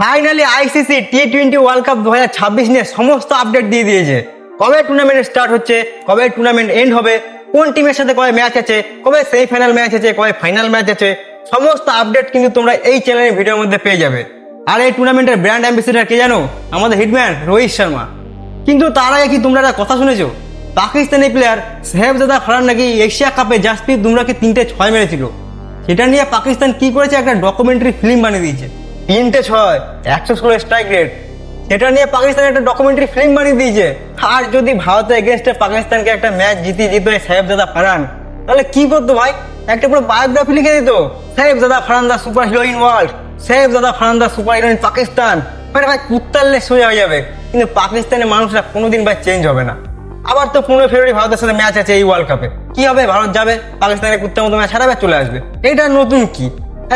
Finally ICC T twenty world cup দু হাজার ছাব্বিশ নিয়ে সমস্ত আপডেট দিয়ে দিয়েছে। কবে টুর্নামেন্ট স্টার্ট হচ্ছে, কবে টুর্নামেন্ট এন্ড হবে, কোন টিমের সাথে কবে ম্যাচ আছে, কবে সেমিফাইনাল ম্যাচ আছে, কবে ফাইনাল ম্যাচ আছে, সমস্ত আপডেট কিন্তু তোমরা এই চ্যানেলের ভিডিওর মধ্যে পেয়ে যাবে। আর এই টুর্নামেন্টের ব্র্যান্ড অ্যাম্বাসিডার কে জানো? আমাদের হিটম্যান রোহিত শর্মা। কিন্তু তার আগে কি তোমরা একটা কথা শুনেছো? পাকিস্তানি প্লেয়ার সাহেবজাদা ফারান নাকি এশিয়া কাপে জাসপ্রীত বুমরাকে তিনটে ছয় মেরেছিল। সেটা নিয়ে পাকিস্তান কি করেছে? একটা ডকুমেন্টারি ফিল্ম বানিয়ে দিয়েছে। তিনটে ছয়, একশো ষোলো স্ট্রাইক রেট সেটা নিয়ে পাকিস্তান একটা ডকুমেন্টারি ফিল্ম বানিয়ে দিয়েছে। আর যদি ভারতের এগেনস্টে পাকিস্তানকে একটা ম্যাচ জিতিয়ে দিত সাহেবজাদা ফারান তাহলে কি করতো ভাই? একটা পুরো বায়োগ্রাফি লিখে দিত। Sahibzada Farhan the super hero in world Sahibzada Farhan the super hero in Pakistan. মানে ভাই কুত্তারলে সোজা হয়ে যাবে। কিন্তু পাকিস্তানের মানুষরা কোনোদিন ভাই চেঞ্জ হবে না। আবার তো পনেরো ফেব্রুয়ারি ভারতের সাথে ম্যাচ আছে এই ওয়ার্ল্ড কাপে কি হবে? ভারত যাবে, পাকিস্তানের কুত্তার মতো ম্যাচ হারাবে, চলে আসবে। এটা নতুন কি?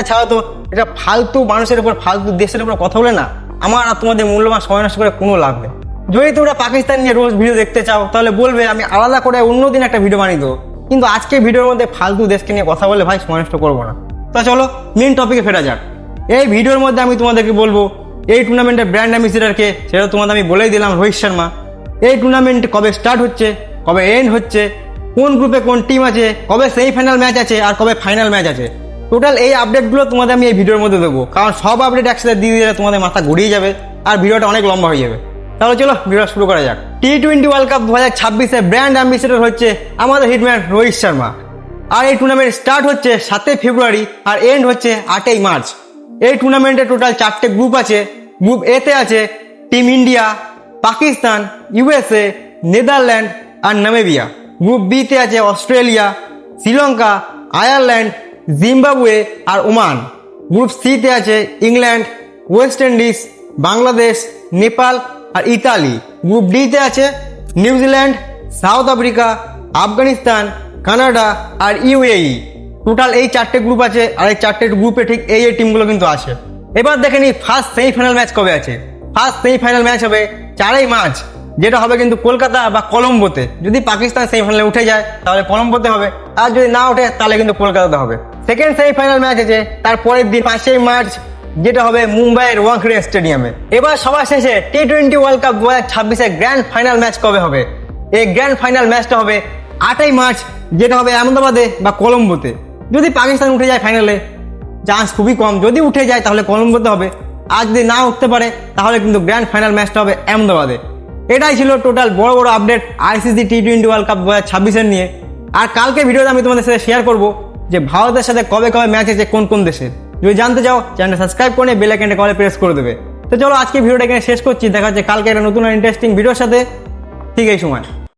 ছাড়া তো, এটা ফালতু মানুষের উপর, ফালতু দেশের উপর কথা বলে না। আমার আর তোমাদের মূল্যবান সময় নষ্ট করে কোনো লাভ নেই। যদি তোমরা পাকিস্তান নিয়ে রোজ ভিডিও দেখতে চাও, তাহলে বলবে আমি আলাদা করে অন্যদিন একটা ভিডিও বানিয়ে দেবো। কিন্তু আজকে ভিডিওর মধ্যে ফালতু দেশকে নিয়ে কথা বলে ভাই সময় নষ্ট করব না। তো চলো মেন টপিকে ফেরা যাক। এই ভিডিওর মধ্যে আমি তোমাদেরকে বলব, এই টুর্নামেন্টের ব্র্যান্ড অ্যাম্বাসিডারকে সেটা তোমাদের আমি বলেই দিলাম, রোহিত শর্মা। এই টুর্নামেন্ট কবে স্টার্ট হচ্ছে, কবে এন্ড হচ্ছে, কোন গ্রুপে কোন টিম আছে, কবে সেমিফাইনাল ম্যাচ আছে, আর কবে ফাইনাল ম্যাচ আছে? টোটাল এই আপডেটগুলো তোমাদের আমি এই ভিডিওর মধ্যে দেবো। কারণ সব আপডেট একসাথে দিয়ে দিলে তোমাদের মাথা ঘুরিয়ে যাবে আর ভিডিওটা অনেক লম্বা হয়ে যাবে। তাহলে চলো ভিডিও শুরু করা যাক। টি টোয়েন্টি ওয়ার্ল্ড কাপ দু হাজার ছাব্বিশে ব্র্যান্ড অ্যাম্বাসিডার হচ্ছে আমাদের হিটম্যান রোহিত শর্মা। আর এই টুর্নামেন্ট স্টার্ট হচ্ছে সাতই ফেব্রুয়ারি আর এন্ড হচ্ছে আটই মার্চ। এই টুর্নামেন্টে টোটাল চারটে গ্রুপ আছে। গ্রুপ এতে আছে team India Pakistan USA Netherland আর নামেবিয়া গ্রুপ বিতে আছে অস্ট্রেলিয়া শ্রীলঙ্কা আয়ারল্যান্ড জিম্বাবুয়ে আর ওমান। গ্রুপ সিতে আছে England, West Indies, Bangladesh, Nepal আর ইতালি। গ্রুপ ডিতে আছে New Zealand, South Africa, Afghanistan, Canada আর ইউএই। টোটাল এই চারটে গ্রুপ আছে আর এই চারটে গ্রুপে ঠিক এই এই টিমগুলো কিন্তু আছে। এবার দেখে নিই ফার্স্ট সেমিফাইনাল ম্যাচ কবে আছে? ফার্স্ট সেমিফাইনাল ম্যাচ হবে চারই মার্চ। যেটা হবে কিন্তু কলকাতা বা কলম্বোতে। যদি পাকিস্তান সেমিফাইনালে উঠে যায়, তাহলে কলম্বোতে হবে। আর যদি না ওঠে, তাহলে কিন্তু কলকাতাতে হবে। সেকেন্ড সেমিফাইনাল ম্যাচ আছে, তার পরের দিন পাঁচই মার্চ যেটা হবে মুম্বাইয়ের ওয়াংখেড়ে স্টেডিয়ামে এবার সবার শেষে টি টোয়েন্টি ওয়ার্ল্ড কাপ দু হাজার ছাব্বিশে গ্র্যান্ড ফাইনাল ম্যাচ কবে হবে? এই গ্র্যান্ড ফাইনাল ম্যাচটা হবে আটই মার্চ, যেটা হবে আহমেদাবাদে বা কলম্বোতে। যদি পাকিস্তান উঠে যায় ফাইনালে চান্স খুবই কম। যদি উঠে যায়, তাহলে কলম্বোতে হবে। আর যদি না উঠতে পারে, তাহলে কিন্তু গ্র্যান্ড ফাইনাল ম্যাচটা হবে আহমেদাবাদে। এটাই ছিল টোটাল বড় বড় update ICC T twenty world cup দু হাজার ছাব্বিশের নিয়ে। আর কালকে ভিডিওতে আমি তোমাদের সাথে শেয়ার করব যে ভারতের সাথে কবে কবে ম্যাচ আছে কোন কোন দেশের। যদি জানতে চাও চ্যানেলটা সাবস্ক্রাইব করে বেল আইকনটা কলে প্রেস করে দেবে। তো চলো আজকে ভিডিওটা এখানে শেষ করছি। দেখা যাচ্ছে কালকে একটা নতুন ইন্টারেস্টিং ভিডিওর সাথে। ঠিক এই সময়।